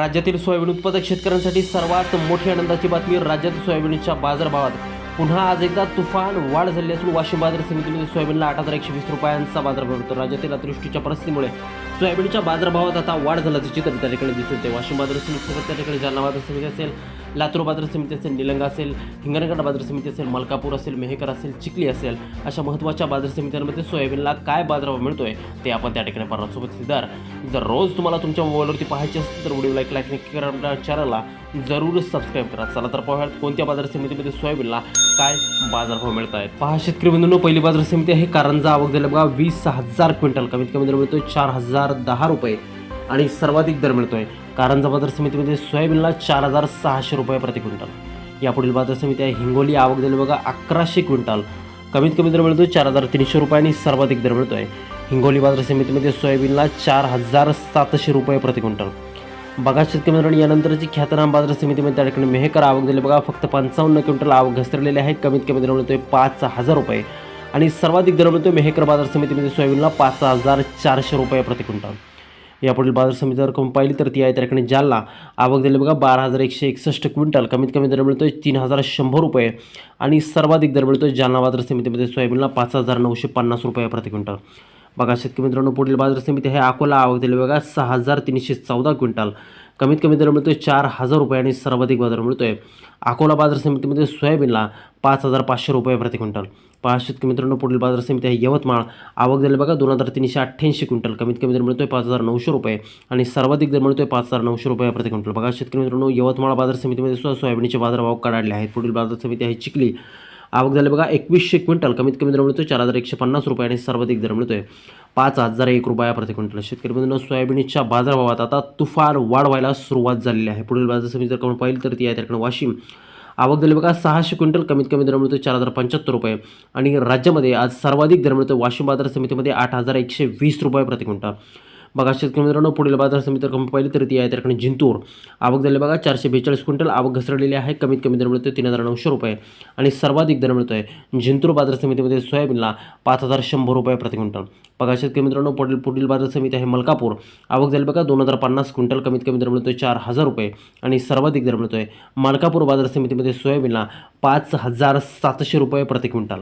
राज्यातील सोयाबीन उत्पादक शेतकऱ्यांसाठी सर्वात मोठी आनंदाची बातमी राज्यात सोयाबीनच्या बाजारभावात. पुन्हा आज एकदा तुफान वाढ झाली असून वाशिम बाजार समितीमध्ये सोयाबीनला आठ हजार एकशे वीस रुपयांचा बाजारभाव होतो राज्यातील अतिवृष्टीच्या परिस्थितीमुळे सोयाबीनच्या बाजारभावात आता वाढ झाल्याचे चित्र त्या ठिकाणी दिसून येते. वाशिम बाजार समिती त्या ठिकाणी जालना बाजार समिती असेल लातूर बाजार समिती असेल निलंगा असेल हिंगणघाट बाजार समिती असेल मलकापूर असेल मेहकर असेल चिखली असेल अशा महत्त्वाच्या बाजार समित्यांमध्ये सोयाबीनला काय बाजारभाव आहे ते आपण त्या ठिकाणी पाहणार सोबत दर जर रोज तुम्हाला तुमच्या मोबाईलवरती पाहायचे असेल तर व्हिडिओ लाईक लाईक नक्की करा. आपल्या चॅनलला जरूर सबस्क्राईब करा. चला तर पाहूयात कोणत्या बाजार समितीमध्ये सोयाबीनला काय बाजारभाव मिळत आहेत पहा शेतकरी बंधूंनो पहिली बाजार समिती आहे कारंजा. आवक झाले बघा वीस हजार क्विंटल. कमीत कमी दर मिळतो चार हजार दहा रुपये. आणि सर्वाधिक दर मिळतोय. कारंजा बाजार समितीमध्ये सोयाबीनला चार हजार सहाशे रुपये प्रति क्विंटल. यापुढील बाजार समिती आहे हिंगोली आवक झाली बघा अकराशे क्विंटल. कमीत कमी दर मिळतोय चार हजार तीनशे रुपये आणि सर्वाधिक दर मिळतोय. हिंगोली बाजार समितीमध्ये सोयाबीनला चार हजार सातशे रुपये प्रति क्विंटल. बघा शेतकरी मित्रांनो यानंतरची ख्यातनाम बाजार समितीमध्ये त्या ठिकाणी मेहकर आवक दिली बघा फक्त पंचावन्न क्विंटल आवक घसरलेली आहे. कमीत कमी दर मिळतोय पाच हजार रुपये. आणि सर्वाधिक दर मिळतोय मेहकर बाजार समितीमध्ये सोयाबीनला पाच हजार चारशे रुपये प्रति क्विंटल. यापुढील बाजार समिती जर कमी पाहिली तर ती आहे त्या ठिकाणी जालना. आवक दिली बघा बारा हजार एकशे एकसष्ट क्विंटल. कमीत कमी दर मिळतोय तीन हजार शंभर रुपये. आणि सर्वाधिक दर मिळतोय जालना बाजार समितीमध्ये सोयाबीनला पाच हजार नऊशे पन्नास रुपये प्रति क्विंटल. बघा शेतकरी मित्रांनो पुढील बाजार समिती आहे. अकोला आवक दिली बघा सहा हजार तीनशे चौदा क्विंटल. कमीत कमी दर मिळतोय चार हजार रुपये आणि सर्वाधिक बाजार मिळतोय. अकोला बाजार समितीमध्ये सोयाबीनला पाच हजार पाचशे रुपये प्रति क्विंटल. पाचशे शेतकरी मित्रांनो पुढील बाजार समिती आहे यवतमाळ. आवक झाली बघा दोन हजार तीनशे अठ्ठ्याऐंशी क्विंटल. कमीत कमी दर मिळतोय पाच हजार नऊशे रुपये आणि सर्वाधिक दर मिळतोय पाच हजार नऊशे रुपये प्रति क्विंटल. बघा शेतकरी मित्रांनो यवतमाळ बाजार समितीमध्ये सुद्धा सोयाबीनचे बाजारभाव काढले आहेत. पुढील बाजार समिती आहे चिखली. आवक झाली बघा एकवीसशे क्विंटल. कमीत कमी दर मिळतोय चार हजार एकशे पन्नास रुपये आणि सर्वाधिक दर मिळतोय पाच हजार एक रुपया प्रति क्विंटल. शेतकरी मित्रांनो सोयाबीनच्या बाजारभावात आता तुफान वाढ व्हायला सुरुवात झालेली आहे. पुढील बाजार समिती जर कोण पाहिली तर ती आहे त्याकडे वाशिम. आवक झाली बघा सहाशे क्विंटल. कमीत कमी दर मिळतो चार हजार पंच्याहत्तर रुपये. आणि राज्यामध्ये आज सर्वाधिक दर मिळतो वाशिम बाजार समितीमध्ये आठ हजार एकशे वीस रुपये प्रति क्विंटल. बघा शेतकरी मित्रांनो पुढील बाजार समिती तर आपण पाहिली तर ती आहे त्या जिंतूर. आवक झाली बघा चारशे बेचाळीस क्विंटल. आवक घसरलेली आहे. कमीत कमी दर मिळतो तीन हजार नऊशे रुपये. आणि सर्वाधिक दर मिळतो आहे जिंतूर बाजार समितीमध्ये सोयाबीनला पाच हजार शंभर रुपये प्रति क्विंटल. बघा शेतकरी मित्रांनो पुढील पुढील बाजार समिती आहे मलकापूर. आवक झाली बघा दोन हजार पन्नास क्विंटल. कमीत कमी दर मिळतोय चार हजार रुपये. आणि सर्वाधिक दर मिळतोय मलकापूर बाजार समितीमध्ये सोयाबीनला पाच हजार सातशे रुपये प्रति क्विंटल.